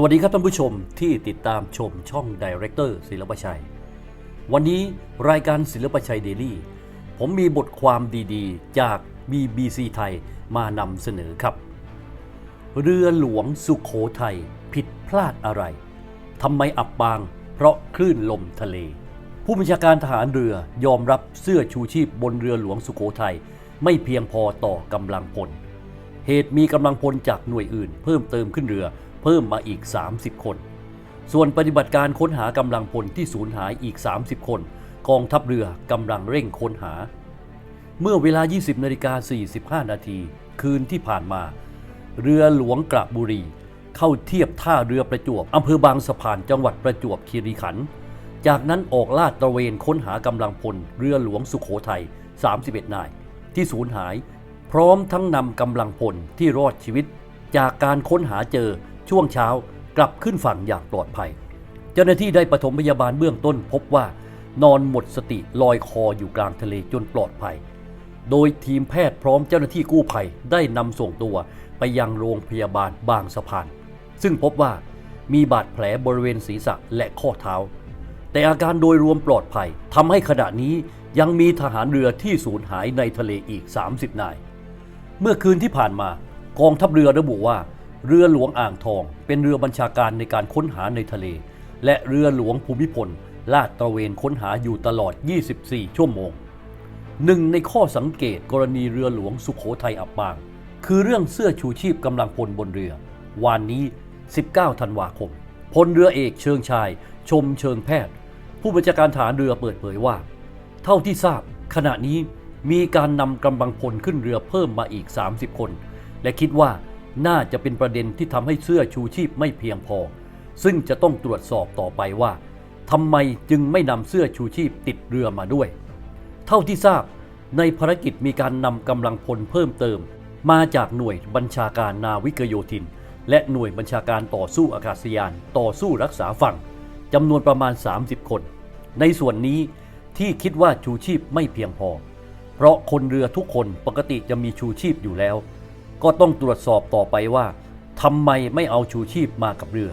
สวัสดีครับท่านผู้ชมที่ติดตามชมช่องดีเรคเตอร์ศิลปชัย วันนี้รายการศิลปชัยเดลี่ ผมมีบทความดีๆ จาก BBC ไทยมานำเสนอครับ เรือหลวงสุขโขทัยผิดพลาดอะไรทำไมอับปาง เพราะคลื่นลมทะเล ผู้บัญชาการทหารเรือยอมรับเสื้อชูชีพบนเรือหลวงสุขโขทัยไม่เพียงพอต่อกำลังพล เหตุมีกำลังพลจากหน่วยอื่น เพิ่มเติมขึ้นเรือ เพิ่มมาอีก 30 คน ส่วนปฏิบัติการค้นหากำลังพลที่สูญหายอีก 30 คน กองทัพเรือกำลังเร่งค้นหา เมื่อเวลา 20นาฬิกา45 นาที คืนที่ผ่านมา เรือหลวงกระบุรี เข้าเทียบท่าเรือประจวบอำเภอบางสะพานจังหวัดประจวบคีรีขันธ์จากนั้นออกลาดตระเวนค้นหากำลังพลเรือหลวงสุขโขทัย 31 นาย ที่สูญหาย พร้อมทั้งนำกำลังพลที่รอดชีวิต จากการค้นหาเจอ ช่วงเช้ากลับขึ้นฝั่งอย่างปลอดภัย เจ้าหน้าที่ได้ปฐมพยาบาลเบื้องต้นพบว่านอนหมดสติลอยคออยู่กลางทะเลจนปลอดภัย โดยทีมแพทย์พร้อมเจ้าหน้าที่กู้ภัยได้นำส่งตัวไปยังโรงพยาบาลบางสะพาน ซึ่งพบว่ามีบาดแผลบริเวณศีรษะและข้อเท้า แต่อาการโดยรวมปลอดภัยทำให้ขณะนี้ยังมีทหารเรือที่สูญหายในทะเลอีก 30 นาย เมื่อคืนที่ผ่านมากองทัพเรือระบุว่า เรือหลวงอ่างทอง เป็นเรือบัญชาการในการค้นหาในทะเล และเรือหลวงภูมิพล ลาดตระเวนค้นหาอยู่ตลอด 24 ชั่วโมง หนึ่งในข้อสังเกตกรณีเรือหลวงสุขโขทัยอับปาง คือเรื่องเสื้อชูชีพกำลังพลบนเรือวานนี้ 19 ธันวาคม พลเรือเอกเชิงชาย ชมเชิงแพทย์ ผู้บัญชาการฐานเรือเปิดเผยว่า เท่าที่ทราบ ขณะนี้มีการนำกำลังพลขึ้นเรือเพิ่มมาอีก 30 คน และคิดว่า น่าจะเป็นประเด็นที่ทำให้เสื้อชูชีพไม่เพียงพอ ซึ่งจะต้องตรวจสอบต่อไปว่าทำไมจึงไม่นำเสื้อชูชีพติดเรือมาด้วย เท่าที่ทราบในภารกิจมีการนำกำลังพลเพิ่มเติม มาจากหน่วยบัญชาการนาวิกโยธิน และหน่วยบัญชาการต่อสู้อากาศยาน ต่อสู้รักษาฝั่งจำนวนประมาณ 30 คน ในส่วนนี้ที่คิดว่าชูชีพไม่เพียงพอ เพราะคนเรือทุกคนปกติจะมีชูชีพอยู่แล้ว ก็ต้องตรวจสอบต่อไปว่าทำไมไม่เอาชูชีพมากับเรือ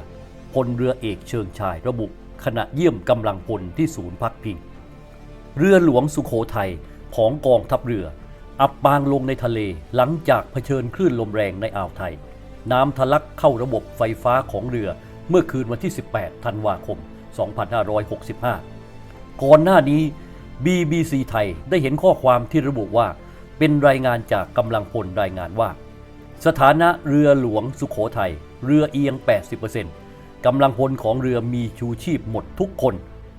พลเรือเอกเชิงชายระบุขณะเยี่ยมกำลังพลที่ศูนย์พักพิง เรือหลวงสุโขทัยของกองทัพเรือ อับปางลงในทะเลหลังจากเผชิญคลื่นลมแรงในอ่าวไทย น้ำทะลักเข้าระบบไฟฟ้าของเรือเมื่อคืนวันที่ 18 ธันวาคม 2565 ก่อนหน้านี้ BBC ไทยได้เห็นข้อความที่ระบุว่า เป็นรายงานจากกำลังพลรายงานว่า สถานะเรือหลวงสุขโขทัยเรือเอียง 80%กำลังพลของเรือมีชูชีพหมดทุกคน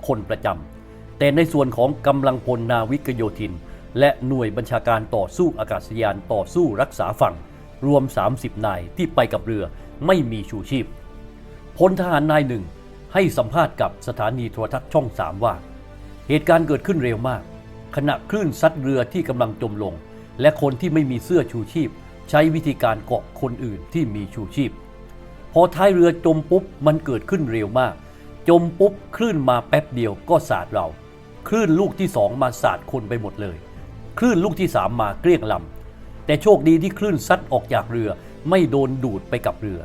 คนประจำ แต่ในส่วนของกำลังพลนาวิกโยธิน และหน่วยบัญชาการต่อสู้อากาศยานต่อสู้รักษาฝั่ง รวม 30 นายที่ไปกับเรือไม่มีชูชีพ พลทหารนายหนึ่งให้สัมภาษณ์กับสถานีโทรทัศน์ช่อง3ว่า เหตุการณ์เกิดขึ้นเร็วมาก ขณะคลื่นซัดเรือที่กำลังจมลง และคนที่ไม่มีเสื้อชูชีพ ใช้วิธีการเกาะคนอื่นที่มีชูชีพ พอท้ายเรือจมปุ๊บมันเกิดขึ้นเร็วมาก จมปุ๊บคลื่นมาแป๊บเดียวก็สาดเรา คลื่นลูกที่สองมาสาดคนไปหมดเลย คลื่นลูกที่สามมาเกลี้ยงลำแต่โชคดีที่คลื่นซัดออกจากเรือ ไม่โดนดูดไปกับเรือ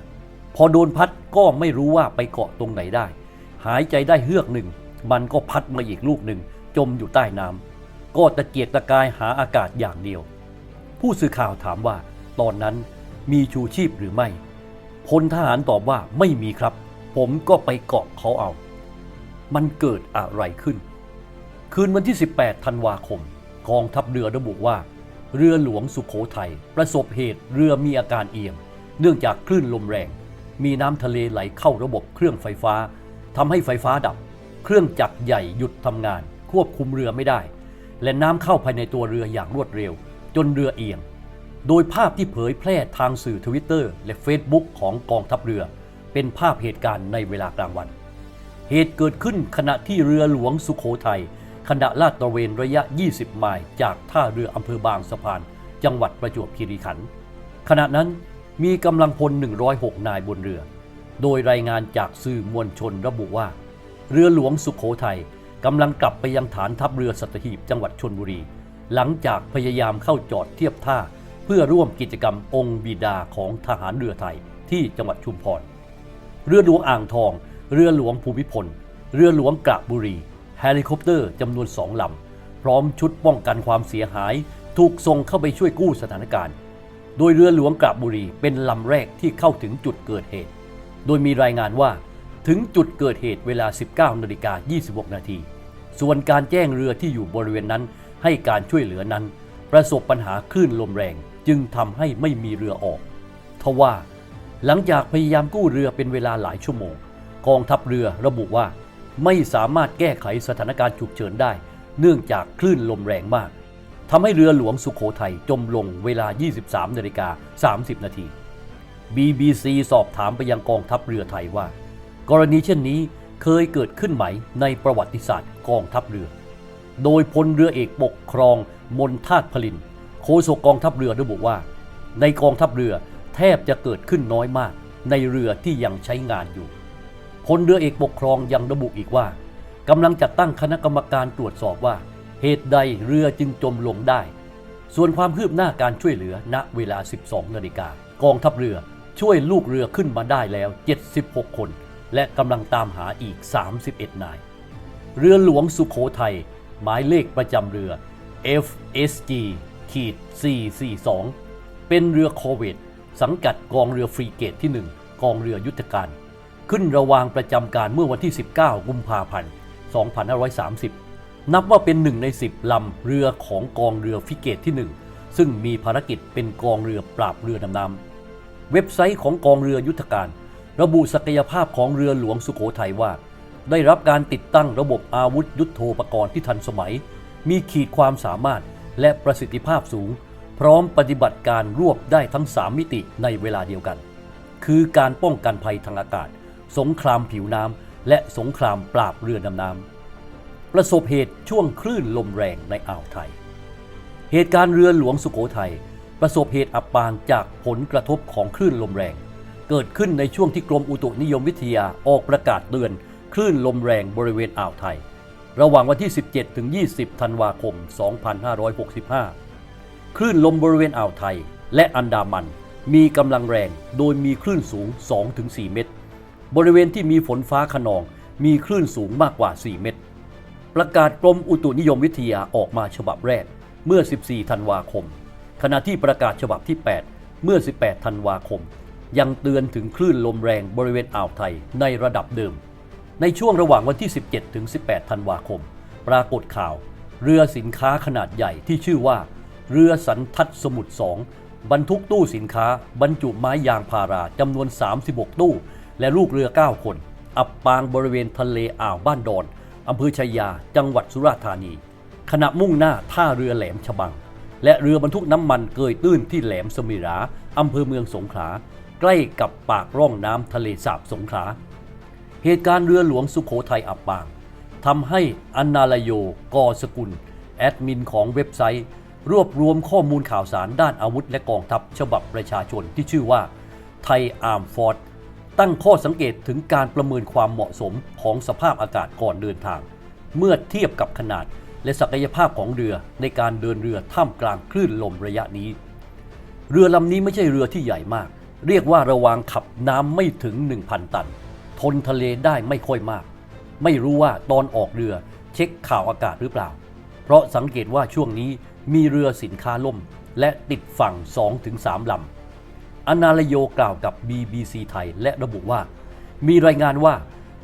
พอโดนพัดก็ไม่รู้ว่าไปเกาะตรงไหนได้ หายใจได้เฮือกหนึ่ง มันก็พัดมาอีกลูกหนึ่งจมอยู่ใต้น้ำก็ตะเกียกตะกายหาอากาศอย่างเดียว ผู้สื่อข่าวถามว่า ตอนนั้นมีชูชีพหรือไม่ พลทหารตอบว่าไม่มีครับ ผมก็ไปเกาะเขาเอา มันเกิดอะไรขึ้น คืนวันที่ 18 ธันวาคมกองทัพเรือระบุว่า เรือหลวงสุขโขทัยประสบเหตุเรือมีอาการเอียง เนื่องจากคลื่นลมแรง มีน้ำทะเลไหลเข้าระบบเครื่องไฟฟ้าทำให้ไฟฟ้าดับ เครื่องจักรใหญ่หยุดทำงาน ควบคุมเรือไม่ได้ และน้ำเข้าภายในตัวเรืออย่างรวดเร็ว จนเรือเอียง โดยภาพที่เผยแพร่ทางสื่อทวิตเตอร์และ Facebook ของกองทัพเรือ เป็นภาพเหตุการณ์ในเวลากลางวัน เหตุเกิดขึ้นขณะที่เรือหลวงสุขโขทัยขณะลาดตระเวนระยะ 20 ไมล์จากท่าเรืออำเภอบางสะพาน จังหวัดประจวบคีรีขันธ์ขณะนั้นมีกำลังพล 106 นายบนเรือ โดยรายงานจากสื่อมวลชนระบุว่า เรือหลวงสุขโขทัยกำลังกลับไปยังฐานทัพเรือสัตหีบจังหวัดชนบุรี หลังจากพยายามเข้าจอดเทียบท่า เพื่อร่วมกิจกรรมองค์บิดาของทหารเรือไทยที่จังหวัดชุมพร เรือหลวงอ่างทอง เรือหลวงภูมิพล เรือหลวงกระบุรี เฮลิคอปเตอร์จำนวนสองลำ พร้อมชุดป้องกันความเสียหาย ถูกส่งเข้าไปช่วยกู้สถานการณ์ โดยเรือหลวงกระบุรีเป็นลำแรกที่เข้าถึงจุดเกิดเหตุ โดยมีรายงานว่าถึงจุดเกิดเหตุเวลา 19นาฬิกา26 นาที ส่วนการแจ้งเรือที่อยู่บริเวณนั้นให้การช่วยเหลือนั้น ประสบปัญหาคลื่นลมแรง จึงทำให้ไม่มีเรือออก ทว่าหลังจากพยายามกู้เรือเป็นเวลาหลายชั่วโมง กองทัพเรือระบุว่า ไม่สามารถแก้ไขสถานการณ์ฉุกเฉินได้ เนื่องจากคลื่นลมแรงมากทำให้เรือหลวงสุขโขทัยจมลงเวลา 23นาฬิกา30 นาที BBC สอบถามไปยังกองทัพเรือไทยว่า กรณีเช่นนี้เคยเกิดขึ้นไหมในประวัติศาสตร์กองทัพเรือ โดยพลเรือเอกปกครองมนทาตพลิน โฆษกกองทัพเรือระบุว่า ในกองทัพเรือแทบจะเกิดขึ้นน้อยมาก ในเรือที่ยังใช้งานอยู่พลเรือเอกปกครองยังระบุอีกว่ากำลังจัดตั้งคณะกรรมการตรวจสอบว่า เหตุใดเรือจึงจมลงได้ ส่วนความคืบหน้าการช่วยเหลือณเวลา 12 นาฬิกากองทัพเรือช่วยลูกเรือขึ้นมาได้แล้ว 76 คน และกำลังตามหาอีก 31 นาย เรือหลวงสุขโขทัยหมายเลขประจำเรือ FSG ขีด442 เป็นเรือโคเวตสังกัดกองเรือฟรีเกตที่ 1 กองเรือยุทธการ ขึ้นระวางประจำการเมื่อวันที่ 19 กุมภาพันธ์ 2530 นับว่าเป็นหนึ่งใน 10 ลำเรือของกองเรือฟริเกตที่ 1 ซึ่งมีภารกิจเป็นกองเรือปราบเรือดำน้ำ เว็บไซต์ของกองเรือยุทธการ ระบุศักยภาพของเรือหลวงสุโขทัยว่า ได้รับการติดตั้งระบบอาวุธยุโทโธปกรณ์ที่ทันสมัย มีขีดความสามารถ และประสิทธิภาพสูง พร้อมปฏิบัติการรวบได้ทั้ง 3 มิติในเวลาเดียวกัน คือการป้องกันภัยทางอากาศ สงครามผิวน้ำและสงครามปราบเรือดำน้ำประสบเหตุช่วงคลื่นลมแรงในอ่าวไทย เหตุการณ์เรือหลวงสุโขทัยประสบเหตุอับปางจากผลกระทบของคลื่นลมแรง เกิดขึ้นในช่วงที่กรมอุตุนิยมวิทยาออกประกาศเตือนคลื่นลมแรงบริเวณอ่าวไทย ระหว่างวันที่ 17 ถึง 20 ธันวาคม 2565 คลื่นลมบริเวณอ่าวไทยและอันดามันมีกำลังแรงโดยมีคลื่นสูง 2-4 เมตร บริเวณที่มีฝนฟ้าขนองมีคลื่นสูงมากกว่า 4 เมตร ประกาศกรมอุตุนิยมวิทยาออกมาฉบับแรกเมื่อ 14 ธันวาคม ขณะที่ประกาศฉบับที่ 8 เมื่อ 18 ธันวาคม ยังเตือนถึงคลื่นลมแรงบริเวณอ่าวไทยในระดับเดิม ในช่วงระหว่างวันที่ 17 ถึง 18 ธันวาคม ปรากฏข่าว เรือสินค้าขนาดใหญ่ที่ชื่อว่า เรือสันทัดสมุทรสองบรรทุกตู้สินค้า บรรจุไม้ยางพาราจำนวน 36 ตู้ และลูกเรือ 9 คน อับปางบริเวณทะเลอ่าวบ้านดอนอำเภอชัยยา จังหวัดสุราษฎร์ธานี ขณะมุ่งหน้าท่าเรือแหลมฉบัง และเรือบรรทุกน้ำมันเกยตื้นที่แหลมสมิราอำเภอเมืองสงขลาใกล้กับปากร่องน้ำทะเลสาบสงขลา เหตุการณ์เรือหลวงสุขโขทัยอับปางทำให้อนนาลโยกอสกุล แอดมินของเว็บไซต์ รวบรวมข้อมูลข่าวสารด้านอาวุธและกองทัพฉบับประชาชนที่ชื่อว่าไทยอาร์มฟอร์ดตั้งข้อสังเกตถึงการประเมินความเหมาะสมของสภาพอากาศก่อนเดินทาง เมื่อเทียบกับขนาดและศักยภาพของเรือในการเดินเรือท่ามกลางคลื่นลมระยะนี้ เรือลำนี้ไม่ใช่เรือที่ใหญ่มาก เรียกว่าระวางขับน้ำไม่ถึง 1,000 ตัน ทนทะเลได้ไม่ค่อยมาก ไม่รู้ว่าตอนออกเรือเช็คข่าวอากาศหรือเปล่า เพราะสังเกตว่าช่วงนี้มีเรือสินค้าล่ม และติดฝั่ง 2-3 ลำ อนาลโยกล่าวกับ BBC ไทยและระบุว่า มีรายงานว่า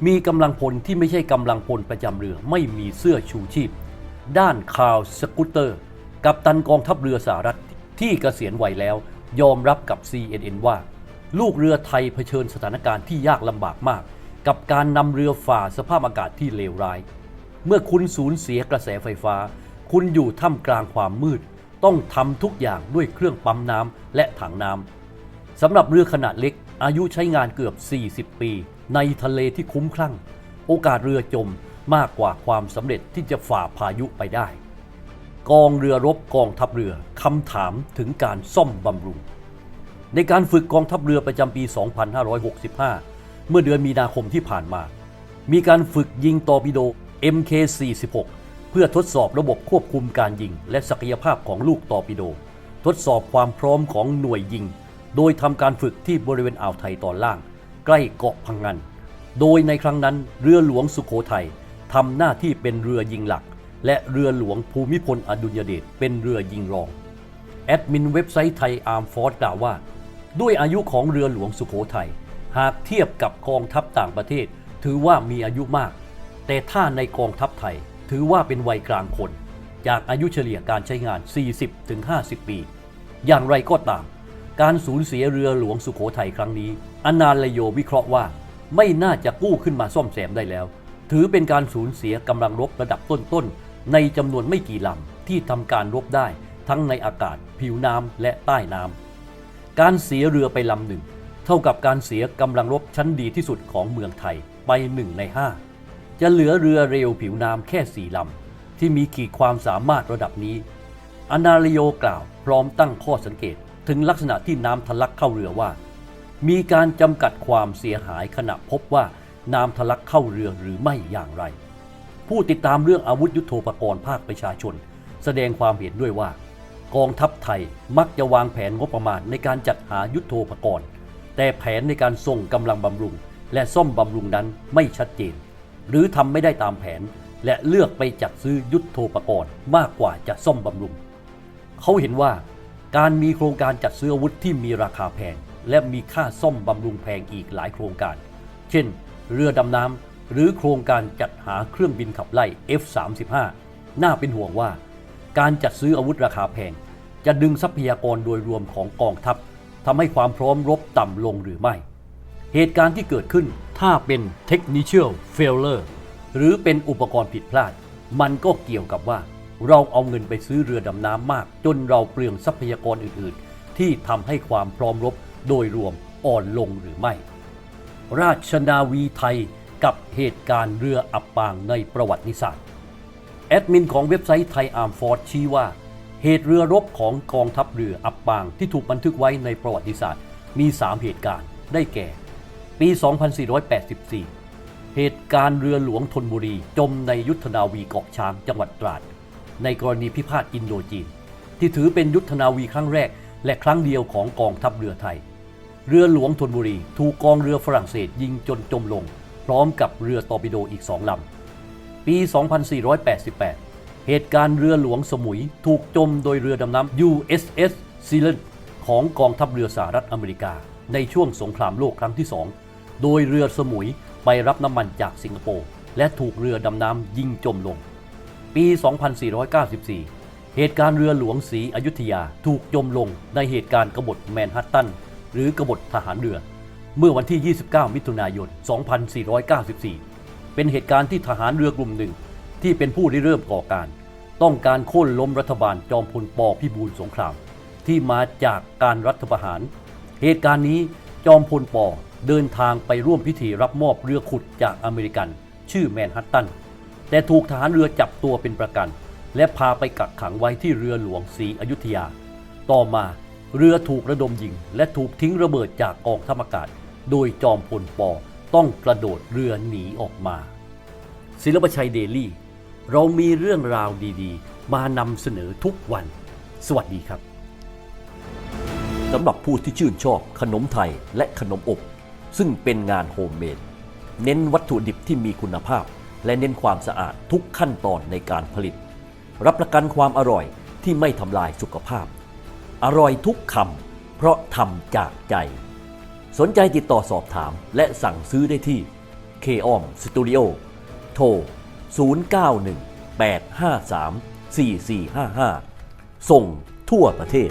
มีกำลังพลที่ไม่ใช่กำลังพลประจำเรือไม่มีเสื้อชูชีพ ด้านคาร์ลสกูตเตอร์ กับตันกองทัพเรือสหรัฐที่เกษียณวัยแล้ว ยอมรับกับ CNN ว่า ลูกเรือไทยเผชิญสถานการณ์ที่ยากลำบากมาก กับการนำเรือฝ่าสภาพอากาศที่เลวร้าย เมื่อคุณสูญเสียกระแสไฟฟ้า คุณอยู่ท่ามกลางความมืด ต้องทำทุกอย่างด้วยเครื่องปั๊มน้ำและถังน้ำสำหรับเรือขนาดเล็ก อายุใช้งานเกือบ 40 ปี ในทะเลที่คุ้มคลั่ง โอกาสเรือจมมากกว่าความสำเร็จที่จะฝ่าพายุไปได้ กองเรือรบกองทัพเรือคำถามถึงการซ่อมบำรุง ในการฝึกกองทัพเรือประจำปี 2565 เมื่อเดือนมีนาคมที่ผ่านมา มีการฝึกยิงตอร์ปิโด MK46 เพื่อทดสอบระบบควบคุมการยิง และศักยภาพของลูกตอร์ปิโด ทดสอบความพร้อมของหน่วยยิง โดยทำการฝึกที่บริเวณอ่าวไทยตอนล่าง ใกล้เกาะพังงัน โดยในครั้งนั้นเรือหลวงสุโขทัยทำหน้าที่เป็นเรือยิงหลัก และเรือหลวงภูมิพลอดุลยเดชเป็นเรือยิงรองแอดมินเว็บไซต์ไทยอาร์มฟอร์ดกล่าวว่า ด้วยอายุของเรือหลวงสุโขทัยหากเทียบกับกองทัพต่างประเทศ ถือว่ามีอายุมาก แต่ถ้าในกองทัพไทยถือว่าเป็นวัยกลางคน จากอายุเฉลี่ยการใช้งาน 40-50 ปี อย่างไรก็ตาม การสูญเสียเรือหลวงสุโขทัยครั้งนี้ อนานลโยวิเคราะห์ว่า ไม่น่าจะกู้ขึ้นมาซ่อมแซมได้แล้ว ถือเป็นการสูญเสียกำลังรบระดับต้นๆในจำนวนไม่กี่ลำที่ทำการรบได้ทั้งในอากาศ ผิวน้ำและใต้น้ำ การเสียเรือไปลำหนึ่ง เท่ากับการเสียกำลังรบชั้นดีที่สุดของเมืองไทยไปหนึ่งในห้าจะเหลือเรือเร็วผิวน้ำแค่สี่ลำ ที่มีขีดความสามารถระดับนี้ อนาลิโยกล่าวพร้อมตั้งข้อสังเกตถึงลักษณะที่น้ำทะลักเข้าเรือว่า มีการจำกัดความเสียหายขณะพบว่าน้ำทะลักเข้าเรือหรือไม่อย่างไร ผู้ติดตามเรื่องอาวุธยุโทโธปกรณ์ภาคประชาชน แสดงความเห็นด้วยว่า กองทัพไทยมักจะวางแผนงบประมาณในการจัดหายุโทโธปกรณ์ แต่แผนในการส่งกำลังบำรุง และซ่อมบำรุงนั้นไม่ชัดเจน หรือทำไม่ได้ตามแผน และเลือกไปจัดซื้อยุทโธปกรณ์มากกว่าจะซ่อมบำรุง เขาเห็นว่าการมีโครงการจัดซื้ออาวุธที่มีราคาแพง และมีค่าซ่อมบำรุงแพงอีกหลายโครงการ เช่น เรือดำน้ำหรือโครงการจัดหาเครื่องบินขับไล่ F-35 น่าเป็นห่วงว่า การจัดซื้ออาวุธราคาแพง จะดึงทรัพยากรโดยรวมของกองทัพทำให้ความพร้อมรบต่ำลงหรือไม่ เหตุการณ์ที่เกิดขึ้นถ้าเป็น technical failure หรือเป็นอุปกรณ์ผิดพลาด มันก็เกี่ยวกับว่า เราเอาเงินไปซื้อเรือดำน้ำมาก จนเราเปลืองทรัพยากรอื่น ๆ ที่ทำให้ความพร้อมรบโดยรวมอ่อนลงหรือไม่ ราชนาวีไทยกับเหตุการณ์เรืออับปางในประวัติศาสตร์ แอดมินของเว็บไซต์ไทยอาร์มฟอร์ดชี้ว่า เหตุเรือรบของกองทัพเรืออับปางที่ถูกบันทึกไว้ในประวัติศาสตร์ มี 3 เหตุการณ์ได้แก่ ปี 2484 เหตุการณ์เรือหลวงธนบุรี จมในยุทธนาวีเกาะช้างจังหวัดตราด ในกรณีพิพาทอินโดจีน ที่ถือเป็นยุทธนาวีครั้งแรก และครั้งเดียวของกองทัพเรือไทย เรือหลวงธนบุรี ถูกกองเรือฝรั่งเศสยิงจนจมลง พร้อมกับเรือตอร์ปิโดอีกสองลำ ปี 2488 เหตุการณ์เรือหลวงสมุยถูกจมโดยเรือดำน้ำ USS s e a l a n ของกองทัพเรือสหรัฐอเมริกา ในช่วงสงครามโลกครั้งที่2โดยเรือสมุยไปรับน้ำมันจากสิงคโปร์และถูกเรือดำน้ำยิงจมลง ปี 2494 เหตุการณ์เรือหลวงศรีอยุธยาถูกจมลงในเหตุการณ์กบฏแมนฮัตตัน หรือกบฏทหารเรือ เมื่อวันที่ 29 มิถุนายน 2494 เป็นเหตุการณ์ที่ทหารเรือกลุ่มหนึ่ง ที่เป็นผู้ริเริ่มก่อการ ต้องการโค่นล้มรัฐบาลจอมพลปพิบูลสงคราม ที่มาจากการรัฐประหาร เหตุการณ์นี้จอมพลปเดินทางไปร่วมพิธีรับมอบเรือขุดจากอเมริกัน ชื่อแมนฮัตตัน แต่ถูกทหารเรือจับตัวเป็นประกัน และพาไปกักขังไว้ที่เรือหลวงศรีอยุธยา ต่อมาเรือถูกระดมยิง และถูกทิ้งระเบิดจากกองทัพอากาศ โดยจอมพลป ต้องกระโดดเรือหนีออกมา ศิลปชัยเดลี่ เรามีเรื่องราวดีๆ มานำเสนอทุกวัน สวัสดีครับสำหรับผู้ที่ชื่นชอบขนมไทยและขนมอบ ซึ่งเป็นงานโฮมเมดเน้นวัตถุดิบที่มีคุณภาพ และเน้นความสะอาดทุกขั้นตอนในการผลิต รับประกันความอร่อยที่ไม่ทำลายสุขภาพ อร่อยทุกคำเพราะทำจากใจ สนใจติดต่อสอบถามและสั่งซื้อได้ที่ k o m Studio โทร 0918534455 ส่งทั่วประเทศ